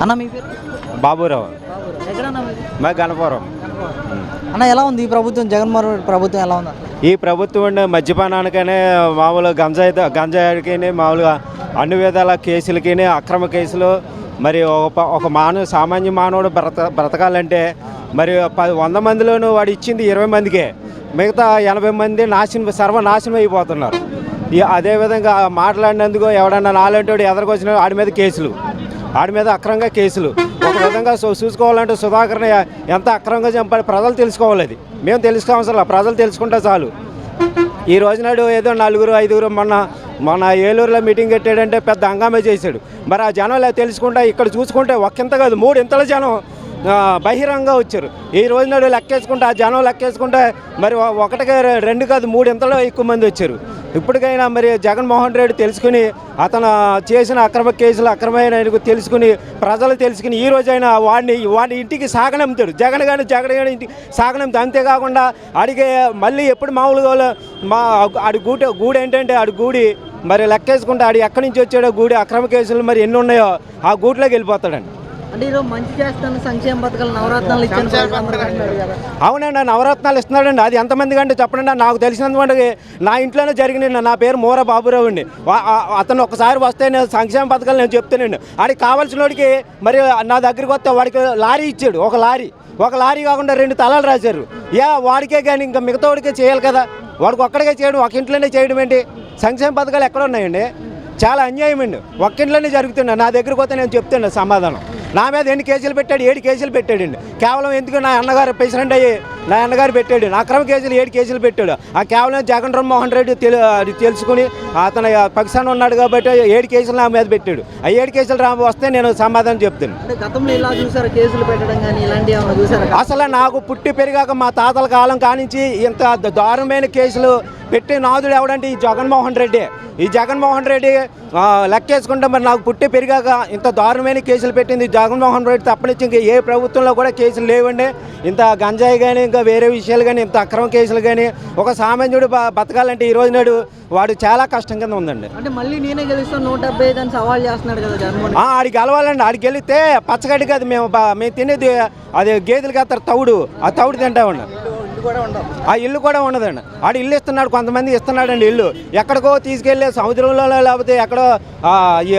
అన్న మీ పేరు? బాబురావు? మా గణపురం. అన్న ఎలా ఉంది ఈ ప్రభుత్వం? జగన్మోహన్ రెడ్డి ప్రభుత్వం ఎలా ఉంది? ఈ ప్రభుత్వం మద్యపానానికనే మామూలు గంజాయి గంజాయికి మామూలుగా అన్ని విధాల కేసులకి అక్రమ కేసులు మరి ఒక ఒక మానవ సామాన్య మానవుడు బ్రత బ్రతకాలంటే మరి ప- వంద మందిలోనూ వాడు ఇచ్చింది ఇరవై మందికే. మిగతా ఎనభై మంది నాశనం సర్వనాశనం అయిపోతున్నారు. అదేవిధంగా మాట్లాడినందుకు ఎవడన్నా నాలంటి ఎదరికొచ్చిన ఆడి మీద కేసులు. ఆడి మీద అక్రమంగా కేసులు. ఒక విధంగా చూ- చూసుకోవాలంటే సుధాకర్ని ఎంత అక్రమంగా చంపాలి ప్రజలు తెలుసుకోవాలి అది. మేము తెలుసుకోవసరం ప్రజలు తెలుసుకుంటే చాలు. ఈ రోజునాడు ఏదో నలుగురు ఐదుగురు మొన్న మొన్న ఏలూరులో మీటింగ్ పెట్టాడంటే పెద్ద హంగామే చేశాడు. మరి ఆ జనం ఇలా తెలుసుకుంటే ఇక్కడ చూసుకుంటే ఒక్కింత కాదు మూడు ఇంతల జనం బహిరంగంగా వచ్చారు. ఈ రోజునాడు లెక్కేసుకుంటే ఆ జనం లెక్కేసుకుంటే మరి ఒకటికి రెండు కాదు మూడు ఇంతలో ఎక్కువ మంది వచ్చారు. ఇప్పటికైనా మరి జగన్మోహన్ రెడ్డి తెలుసుకుని అతను చేసిన అక్రమ కేసులు అక్రమైన తెలుసుకుని ప్రజలు తెలుసుకుని ఈ రోజైనా వాడిని వాడి ఇంటికి సాగనంపుతాడు. జగన్ కానీ జగన్ కానీ ఇంటికి సాగనంపుతాడు. అంతేకాకుండా అడిగే మళ్ళీ ఎప్పుడు మామూలుగా మా ఆడి గూట గూడు ఏంటంటే ఆడి గూడి మరి లెక్కేసుకుంటే ఆడు ఎక్కడి నుంచి వచ్చాడో గూడి అక్రమ కేసులు మరి ఎన్ని ఉన్నాయో ఆ గూట్లోకి వెళ్ళిపోతాడండి. ఈరోజు మంచి చేస్తాను సంక్షేమ పథకాలు నవరత్నాలు ఇచ్చాను అవునండి నవరత్నాలు ఇస్తున్నాడండి. అది ఎంతమంది కంటే చెప్పండి నాకు తెలిసినంత మటుకు నా ఇంట్లోనే జరిగినండి నా పేరు మూర బాబురావు అండి. అతను ఒకసారి వస్తే నేను సంక్షేమ పథకాలు నేను చెప్తానండి. ఆడికి కావాల్సిన వాడికి మరి నా దగ్గరికి వస్తే వాడికి లారీ ఇచ్చాడు ఒక లారీ. ఒక లారీ కాకుండా రెండు తలాలు రాశారు. యా వాడికే కానీ ఇంకా మిగతా వాడికే చేయాలి కదా. వాడికి ఒక్కడికే చేయడం ఒక ఇంట్లోనే చేయడం ఏంటి? సంక్షేమ పథకాలు ఎక్కడ ఉన్నాయండి? చాలా అన్యాయం అండి ఒక్కింట్లోనే జరుగుతున్నా నా దగ్గరికి వస్తే నేను చెప్తున్నా సమాధానం. నా మీద ఎన్ని కేసులు పెట్టాడు? ఏడు కేసులు పెట్టాడండి. కేవలం ఎందుకు నా అన్నగారు ప్రెసిడెంట్ అయ్యి నా అన్నగారు పెట్టాడు? నా అక్రమ కేసులు ఏడు కేసులు పెట్టాడు. ఆ కేవలం జగన్ మోహన్ రెడ్డి తెలు అది తెలుసుకుని అతను పాకిస్తాన్ ఉన్నాడు కాబట్టి ఏడు కేసులు నా మీద పెట్టాడు. ఆ ఏడు కేసులు రా వస్తే నేను సమాధానం చెప్తాను. అసలు నాకు పుట్టి పెరిగాక మా తాతల కాలం కానించి ఇంత దారుణమైన కేసులు పెట్టి నాదుడు ఎవడంటే ఈ జగన్మోహన్ రెడ్డి. ఈ జగన్మోహన్ రెడ్డి లెక్కేసుకుంటే మరి నాకు పుట్టి పెరిగాక ఇంత దారుణమైన కేసులు పెట్టింది జగన్మోహన్ రెడ్డి తప్పనిచ్చి ఇంకా ఏ ప్రభుత్వంలో కూడా కేసులు లేవండి. ఇంత గంజాయి కానీ ఇంకా వేరే విషయాలు కానీ ఇంత అక్రమ కేసులు కానీ ఒక సామాన్యుడు బతకాలంటే ఈ రోజు నాడు వాడు చాలా కష్టం కింద ఉందండి. అంటే మళ్ళీ నేనే గెలుస్తాను నూట డెబ్బై ఐదు అని సవాల్ చేస్తున్నాడు కదా జగన్మోహన్ ఆడికి గెలవాలండి ఆడికి వెళితే పచ్చగడ్డి కాదు మేము మేము తినేది అది గేదెలు కత్తారు తౌడు ఆ తౌడు తింటామండి ఆ ఇల్లు కూడా ఉండదండి. ఆడు ఇల్లు ఇస్తున్నాడు కొంతమంది ఇస్తున్నాడండి ఇల్లు. ఎక్కడికో తీసుకెళ్ళి సముద్రంలో లేకపోతే ఎక్కడో ఆ, ఈ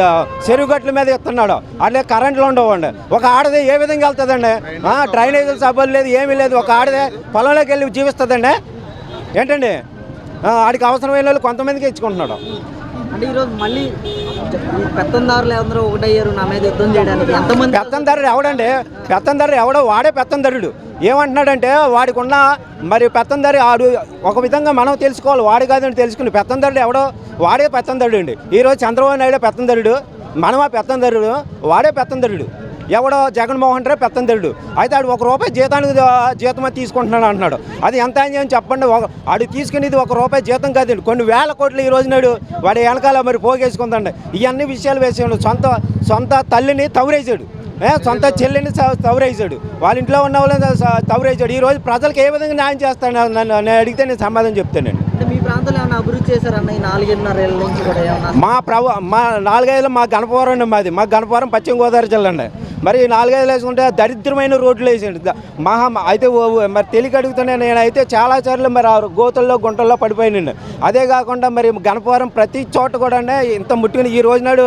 చెరువు గట్ల మీద ఇస్తున్నాడు. అట్లే కరెంట్లు ఉండవండి. ఒక ఆడది ఏ విధంగా వెళ్తుందండి? ఆ, డ్రైనేజీల సబ్బులు లేదు. ఏమీ లేదు. ఒక ఆడదే పొలంలోకి వెళ్ళి జీవిస్తుందండి. ఏంటండి? ఆడికి అవసరమైన వాళ్ళు కొంతమందికి ఇచ్చుకుంటున్నాడు. అంటే ఈరోజు మళ్ళీ పెత్తందారులు అందరూ ఒకటయ్యారు నా మీద యుద్ధం చేయడానికి. ఎంతమంది పెత్తందారుడు ఎవడండి? పెత్తందారుడు ఎవడో వాడే పెత్తందరుడు. ఏమంటున్నాడంటే వాడికి ఉన్న మరి పెత్తందరి ఆడు ఒక విధంగా మనం తెలుసుకోవాలి వాడు కాదని తెలుసుకుని పెత్తందరుడు ఎవడో వాడే పెత్తందరుడు అండి ఈరోజు చంద్రబాబు నాయుడు పెత్తందరుడు మనమా పెత్తందరుడు వాడే పెత్తందరుడు. ఎవడో జగన్మోహన్ రెడ్డి పెత్తందరుడు అయితే ఆడు ఒక రూపాయి జీతానికి జీతం తీసుకుంటున్నాడు అంటున్నాడు. అది ఎంత అని చెప్పండి. ఒక ఆడు తీసుకునేది ఒక రూపాయి జీతం కాదండి కొన్ని వేల కోట్లు ఈ రోజు నాడు వాడి వెనకాల మరి పోగేసుకుందండి ఇవన్నీ విషయాలు వేసాడు సొంత సొంత తల్లిని తవరేసాడు సొంత చెల్లిని తవరేసాడు వాళ్ళ ఇంట్లో ఉన్న వాళ్ళని తవరేసాడు ఈరోజు ప్రజలకు ఏ విధంగా న్యాయం చేస్తాడు? నన్ను నేను అడిగితే నేను సమాధానం చెప్తానండి మీ ప్రాంతంలో ఏమైనా అభివృద్ధి చేశారన్న ఈ నాలుగున్నర ఏళ్ళ నుంచి కూడా ఏమన్నా మా ప్రభు మా నాలుగైదులు మా గణపవరం అండి మాది. మా గణపవరం పశ్చిమ గోదావరి జిల్లా అండి. మరి ఈ నాలుగైదులు వేసుకుంటే దరిద్రమైన రోడ్లు వేసిండు. ద- మహా అయితే ఓ- మరి తెలియక అడుగుతున్నా నేనైతే చాలా సార్లు మరి ఆ గోతుల్లో గుంటల్లో పడిపోయినండి అదే కాకుండా మరి గణపవరం ప్రతి చోట కూడా అండి ఇంత ముట్టుకుని ఈ రోజు నాడు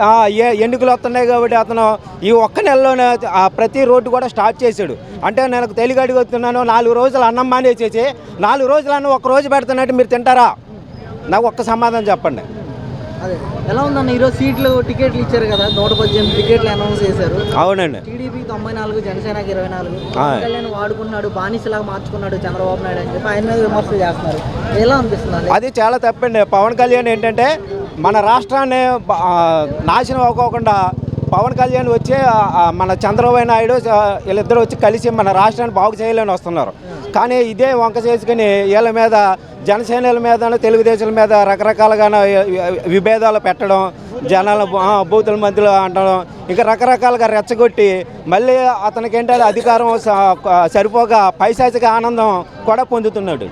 ఆ, ఏ ఎన్నికలు వస్తున్నాయి కాబట్టి అతను ఈ ఒక్క నెలలోనే ఆ ప్రతి రోడ్డు కూడా స్టార్ట్ చేశాడు. అంటే నేను తెలియక అడుగుతున్నాను నాలుగు రోజులు అన్నం మానేసేసి నాలుగు రోజులు అన్నం ఒక రోజు పెడుతున్నట్టు మీరు తింటారా? నాకు ఒక్క సమాధానం చెప్పండి. అదే ఎలా ఉందన్న ఈరోజు సీట్లు టికెట్లు ఇచ్చారు కదా నూట పద్దెనిమిది టికెట్లు అనౌన్స్ చేశారు. అవునండి. టీడీపీ తొంభై నాలుగు జనసేనకి ఇరవై నాలుగు కళ్యాణ్ వాడుకున్నాడు బానిసలాగా మార్చుకున్నాడు చంద్రబాబు నాయుడు అని చెప్పి ఆయన విమర్శలు చేస్తున్నారు. ఎలా అనిపిస్తుంది అది చాలా తప్పండి. పవన్ కళ్యాణ్ ఏంటంటే మన రాష్ట్రాన్ని నాశనం అవ్వకోకుండా పవన్ కళ్యాణ్ వచ్చి మన చంద్రబాబు నాయుడు వీళ్ళిద్దరూ వచ్చి కలిసి మన రాష్ట్రాన్ని బాగు చేయాలని వస్తున్నారు కానీ ఇదే వంక చేసుకుని వీళ్ళ మీద జనసేనల మీద తెలుగుదేశం మీద రకరకాలుగా విభేదాలు పెట్టడం జనాల బూతుల మధ్యలో అంటడం ఇంకా రకరకాలుగా రెచ్చగొట్టి మళ్ళీ అతనికి ఏంటంటే అధికారం సరిపోగా పైశాచిక ఆనందం కూడా పొందుతున్నాడు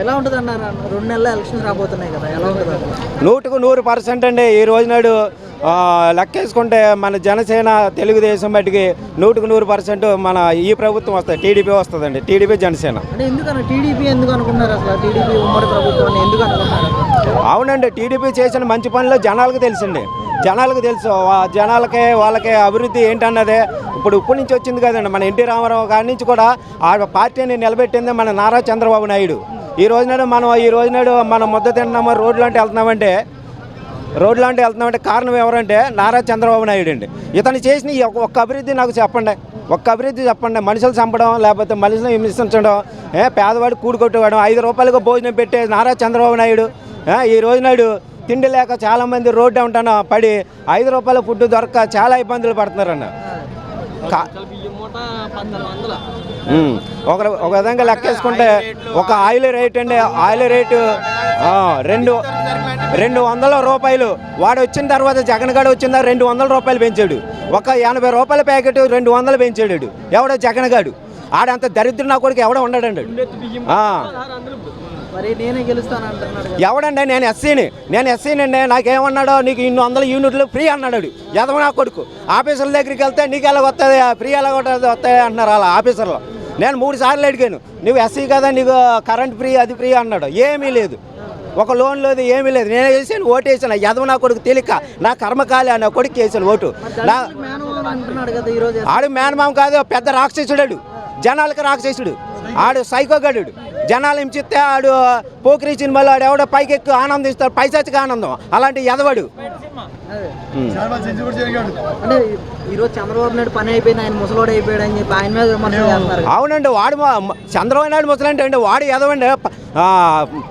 ఎలా ఉంటుంది అన్నారు అన్న? రెండు నెలల ఎలక్షన్ రాబోతున్నాయి కదా ఎలా ఉంటుంది? నూటుకు నూరు పర్సెంట్ అండి ఈ రోజు నాడు లెక్కేసుకుంటే మన జనసేన తెలుగుదేశం బట్టికి నూటికి నూరు పర్సెంట్ మన ఈ ప్రభుత్వం వస్తుంది టీడీపీ వస్తుందండి. టీడీపీ జనసేన. అవునండి టీడీపీ చేసిన మంచి పనులు జనాలకు తెలుసండి జనాలకు తెలుసు జనాలకే వాళ్ళకే అభివృద్ధి ఏంటన్నదే ఇప్పుడు ఇప్పటి నుంచి వచ్చింది కదండి. మన ఎన్టీ రామారావు గారి నుంచి కూడా ఆ పార్టీని నిలబెట్టింది మన నారా చంద్రబాబు నాయుడు. ఈ రోజునాడు మనం ఈ రోజునాడు మనం ముద్ద తింటున్నాము రోడ్లు అంటే వెళ్తున్నామంటే రోడ్లు అంటే వెళ్తున్నామంటే కారణం ఎవరంటే నారా చంద్రబాబు నాయుడు అండి. ఇతను చేసిన ఈ ఒక్క- అభివృద్ధి నాకు చెప్పండి. ఒక్క అభివృద్ధి చెప్పండి. మనుషులు చంపడం లేకపోతే మనుషులను హింసించడం ఏ పేదవాడు కూడుకొట్టేవాడు ఐదు రూపాయలకు భోజనం పెట్టే నారా చంద్రబాబు నాయుడు ఈ ఈ రోజునాడు తిండి లేక చాలామంది రోడ్డు ఉంటాను పడి ఐదు రూపాయల ఫుడ్ దొరక చాలా ఇబ్బందులు పడుతున్నారన్న. కా- ఒక ఒక విధంగా లెక్కేసుకుంటే ఒక ఆయిల్ రేట్ అండి. ఆయిల్ రేటు రెండు రెండు వందల రూపాయలు. వాడు వచ్చిన తర్వాత జగన్ గడు వచ్చిందా? రెండు వందల రూపాయలు పెంచాడు. ఒక ఎనభై రూపాయల ప్యాకెట్ రెండు వందలు పెంచాడు. ఎవడో జగన్ గాడు. ఆడంత దరిద్రుడు నా కొడుకు ఎవడో ఉండడండి. ఎవడండి? నేను ఎస్సీని. నేను ఎస్సీనండి. నాకేమన్నాడో? నీకు ఇన్ని వందల యూనిట్లు ఫ్రీ అన్నాడు. ఎదవ నా కొడుకు. ఆఫీసర్ల దగ్గరికి వెళ్తే నీకు ఎలా వస్తుంది ఫ్రీ ఎలా కొట్టదు వస్తాయి అంటున్నారు అలా ఆఫీసర్లు. నేను మూడు సార్లు అడిగాను. నువ్వు ఎస్సీ కదా నీకు కరెంట్ ఫ్రీ అది ఫ్రీ అన్నాడు. ఏమీ లేదు. ఒక లోన్ లేదు ఏమీ లేదు. నేను వేసాను ఓటు వేసాను ఎదవ నా కొడుకు తెలియక నా కర్మకాలి నా కొడుకు వేసాను ఓటు. నా ఆడు మేనమామ కాదు పెద్ద రాక్షసుడు జనాలకు రాక్షసుడు. ఆడు సైకోగడు జనాలు హింసిస్తే ఆడు పోకిరి సినిమాలో ఆడు ఎవడో పైకి ఎక్కువ ఆనందిస్తాడు. పైసచ్చిగా ఆనందం. అలాంటి ఎదవడు. అంటే ఈరోజు చంద్రబాబు నాయుడు పని అయిపోయింది ఆయన ముసలోడు అయిపోయాడు అని చెప్పి ఆయన మీద విమర్శలు చేస్తున్నారు. అవునండి వాడు చంద్రబాబు నాయుడు ముసలంటే అండి వాడు ఎదవండి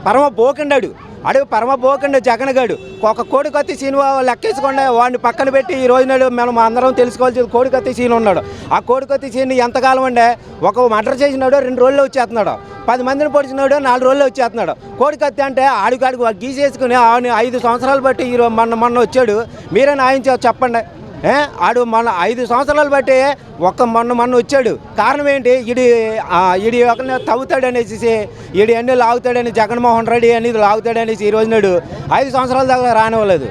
పరమ బోకండాడు అడుగు పరమ బోకండి జగన్ గాడు. ఒక కోడికత్తి సీన్ లెక్కేసుకోండి వాడిని పక్కన పెట్టి ఈ రోజు నాడు మనం అందరం తెలుసుకోవాల్సింది కోడికత్తి సీన్ ఉన్నాడు ఆ కోడికత్తి సీన్ ఎంతకాలం అండి? ఒక మర్డర్ చేసినాడు రెండు రోజుల్లో వచ్చేస్తున్నాడు. పది మందిని పొడిచినాడు నాలుగు రోజుల్లో వచ్చేస్తున్నాడు. కోడికత్తి అంటే ఆడికాడికి గీసేసుకుని ఆయన ఐదు సంవత్సరాలు బట్టి ఈ మొన్న మొన్న వచ్చాడు. మీరే న్యాయం చెప్పండి. ఏ? ఆడు మన ఐదు సంవత్సరాలు బట్టి ఒక్క మొన్న మొన్న వచ్చాడు. కారణం ఏంటి? ఇడి ఆ, ఇడి ఒకరిని తవ్వుతాడు అనేసి ఇడి ఎన్ని లాగుతాడని జగన్మోహన్ రెడ్డి అనేది లాగుతాడనేసి ఈ రోజు నాడు ఐదు సంవత్సరాల దాకా రానివ్వలేదు.